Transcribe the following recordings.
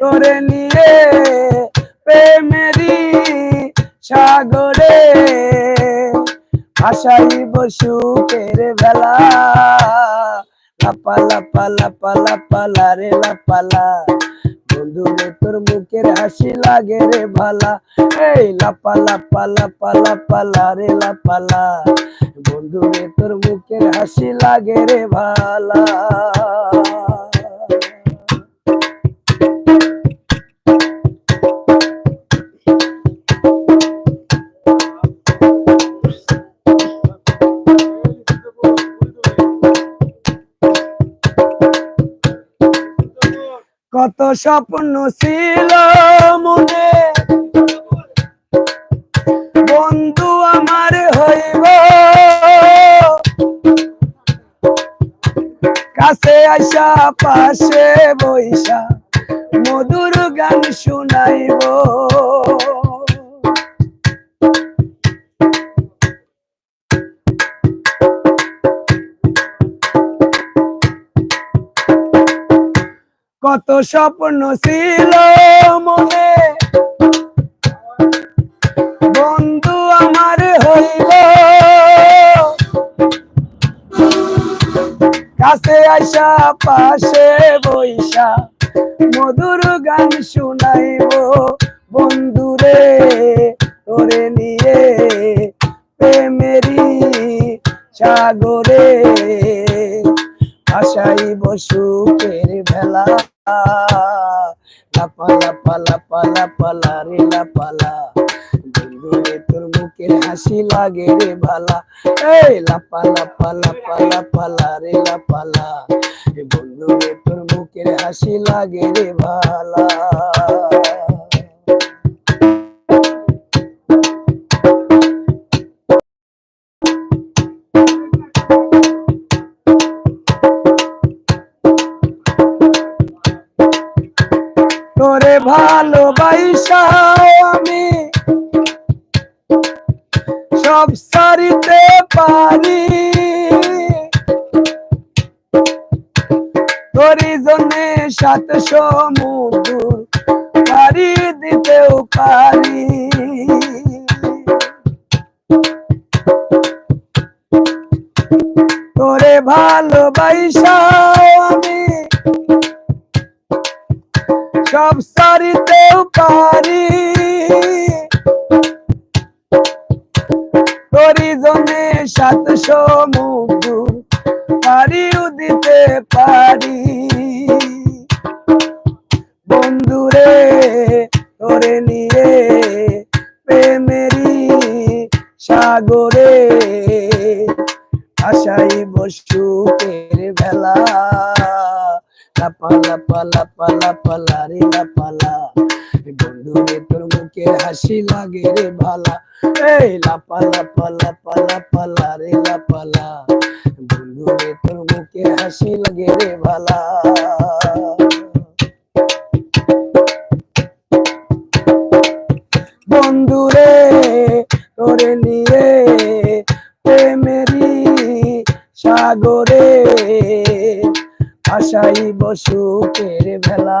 তোরে নিয়ে প্রেমেরি সাগরে আশাইব সুখের বেলা। লাপা লাপা লাপা লাপা লারে লাপালা বন্ধু রে তোর মুখের হাসি লাগে রে ভালা। এই লাপা লাপা লাপা লাপা লারে লাপালা বন্ধু রে তোর মুখের হাসি লাগে রে ভালা। কত স্বপ্ন ছিল মনে। বন্ধু আমার হইব। কাছে আসা পাশে বৈশা মধুর গান শুনাইব। কত স্বপ্ন ছিল মনে। বন্ধু আমার হইল। কাছে আইসা, পাশে বৈশা মধুর গান শুনাইব। বন্ধুরে তোরে নিয়ে প্রেমেরি সাগরে আশাই বসুকের ভেলা লাপা লাপা লাপা লাপা লারে লাপালা বন্ধুরে তোর মুখের হাসি লাগে রে ভালা এই লাপা লাপা লাপা লাপা লারে লাপালা বন্ধুরে তোর মুখের হাসি লাগে রে ভালা তোরে ভালোবাসা আমি। সব সারিতে পারি। তোরি জন্যে সাত সমুদ্র পারি দিতেও পারি। তোরে ভালোবাসা সারিতেও পারি। তোরি জনে সাত সমুদ্র পারিও দিতে পারি। বন্ধুরে তোরে নিয়ে প্রেমেরি সাগরে হাসি লাগে রে ভালা। এই লাপা লাপা লাপা লাপা লারে লাপালা বন্ধু রে, তোর মুখের হাসি লাগে রে ভালা। বন্ধু রে, তোরে নিয়ে প্রেমেরি সাগরে আশাই বসুকের ভেলা।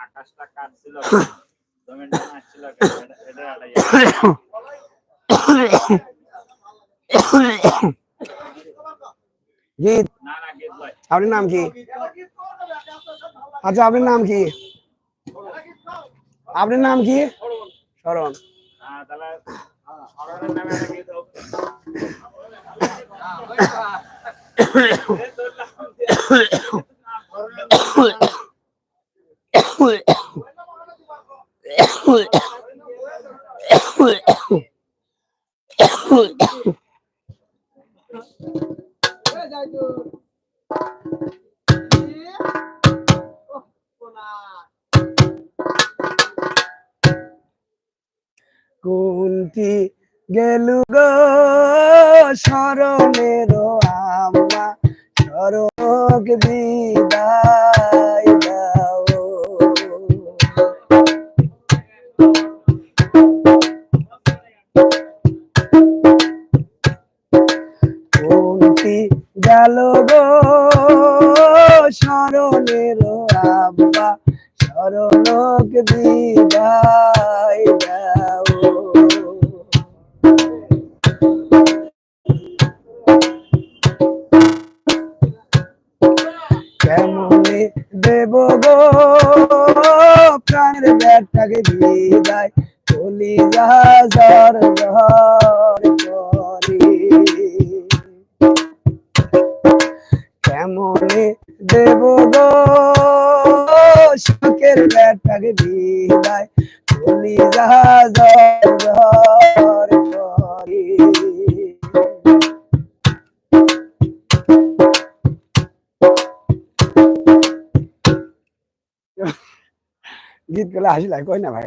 আকাশটা কাটছিল আপনার নাম কি? আচ্ছা আপনার নাম কি? আপনার নাম কি? শরণ তাহলে কোনটি গেল গো শরণের আমা শরক বিদায় দেব গো। প্রাণের ব্যাগটাকে বিদায় চলি যার ঝড় করি কেমনে দেব গো? শখের ব্যাগটাকে বিদায় চলি যার ঝড় করি গীতগুলো হাসি লাগে কই না ভাই?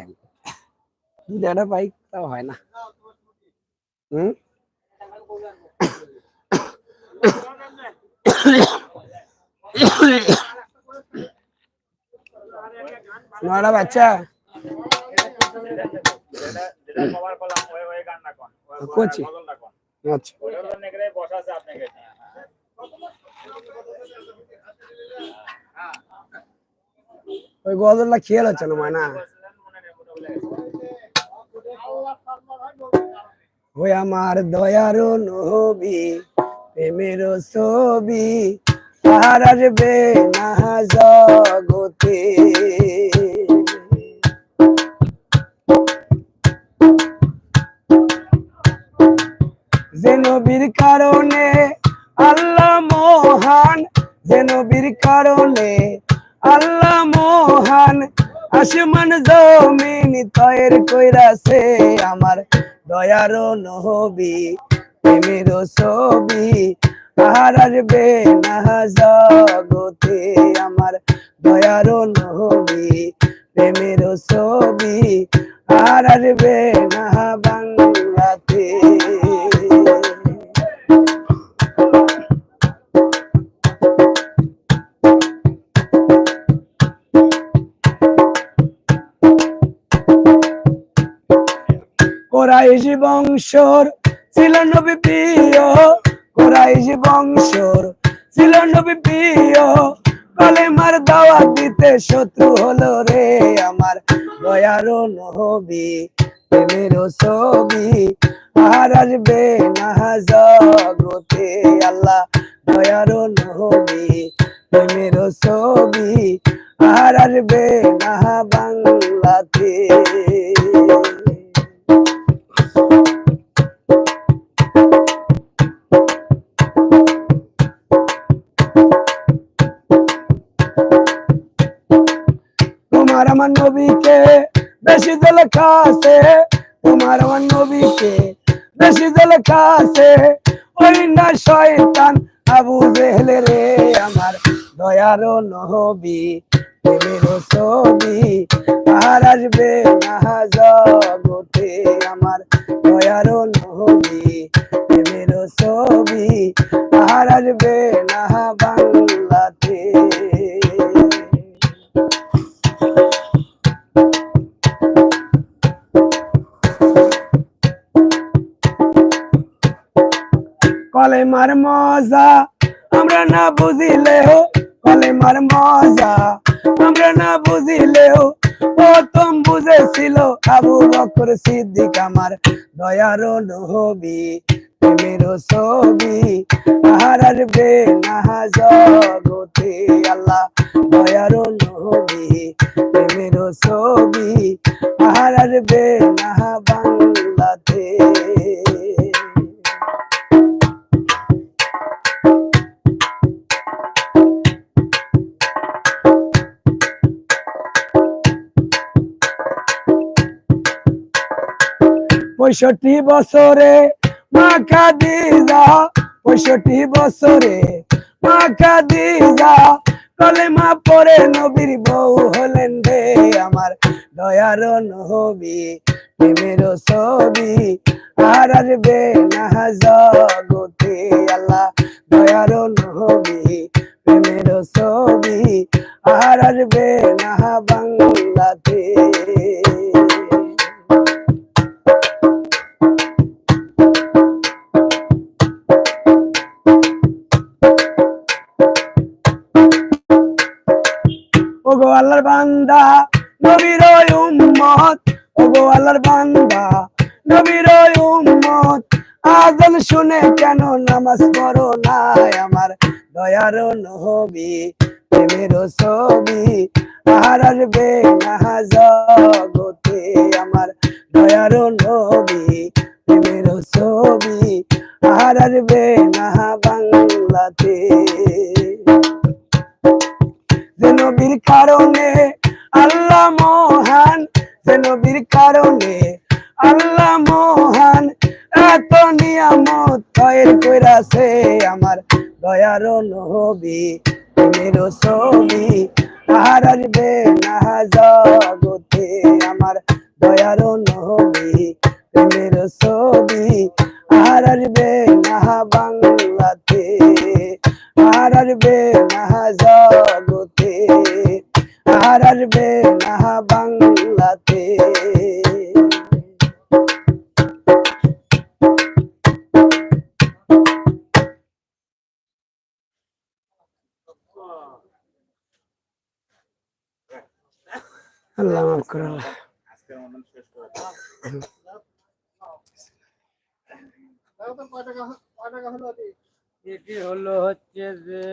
যদি একটা পাই তাও হয় না। হুম? নয়টা বাচ্চা? যেটা যেটা কভার করলাম ওই ওই গানটা কোন ওই- ওই করছি। গজলটা কোন আচ্ছা ওইটা তো নেগরে বসা আছে আপনাকে ওই গজলটা খেয়াল হচ্ছে না, মনে? ওই আমার দয়ার নবী, প্রেমের ছবি আর আসবে না জগতে। যে নবীর কারণে আল্লাহ মহান, যে নবীর কারণে আল্লাহ মহান আসমান জমিন তয়ের কইরাছে আমার দয়ার নহবি প্রেমের ছবি আর আসবে না জগতে আমার দয়ার নহবি প্রেমের ছবি আর আসবে না বাংলাতে কোরাইশ বংশর। ছিল নবী প্রিয়, কোরাইশ বংশর। ছিল নবী প্রিয়, কলেমার দাওয়াত দিতে শত্রু হলো রে আমার দয়ার নহবি প্রেমের ছবি। আর আসবে না জগতে আল্লাহ দয়ার নহবি প্রেমের ছবি। আর আসবে না বাংলাতে। তোমার আমার নবীকে বেশি দিল কাছে তোমার আমার নবীকে বেশি দিল কাছে ওই না শয়তান আবু জেহেলে রে, আমার দয়ার নহবি প্রেমের ছবি আর আসবে না জগতে আমার দয়ার নহবি প্রেমের ছবি আর আসবে না বাংলাতে। কলেমার মজা, আমরা না বুঝিলেও কলেমার মজা। আমরা না বুঝিলেও তুম বুঝেছিল আবু বকর সিদ্দিক আমার দয়ার নহবি প্রেমের ছবি। বে না জগতে আল্লাহ দয়ার নহবি প্রেমের ছবি। আর বে না পঁয়ষট্টি বছরে মা খাদিজা পঁয়ষট্টি বছরে মা খাদিজা কলেমা পরে নবীর বউ হলেন রে আমার দয়ার নবী, প্রেমের ছবি। আর আসবে না জগতে আল্লাহ দয়ার নবী, প্রেমের ছবি। আর আসবে না আল্লাহর বান্দা, নবীর উম্মত। ওগো আল্লাহর বান্দা, নবীর উম্মত। আজান শুনে কেন নামাজ পড়ো না আমার দয়ার নবী, প্রেমের ছবি? আর আসবে না জগতে আমার দয়ার নবী, প্রেমের ছবি? আর আসবে না বাংলাতে। কারণে আল্লাহ মহান, যে নবীর কারণে আল্লাহ মহান। এত নিয়ামত তৈর কইরাছে আমার দয়ার নবী প্রেমের ছবি, আর আসবে না জগতে। আমার দয়ার নবী প্রেমের ছবি আসবে না বাংলাতে আল্লাহ মাফ করো আল্লাহ। হলো হচ্ছে যে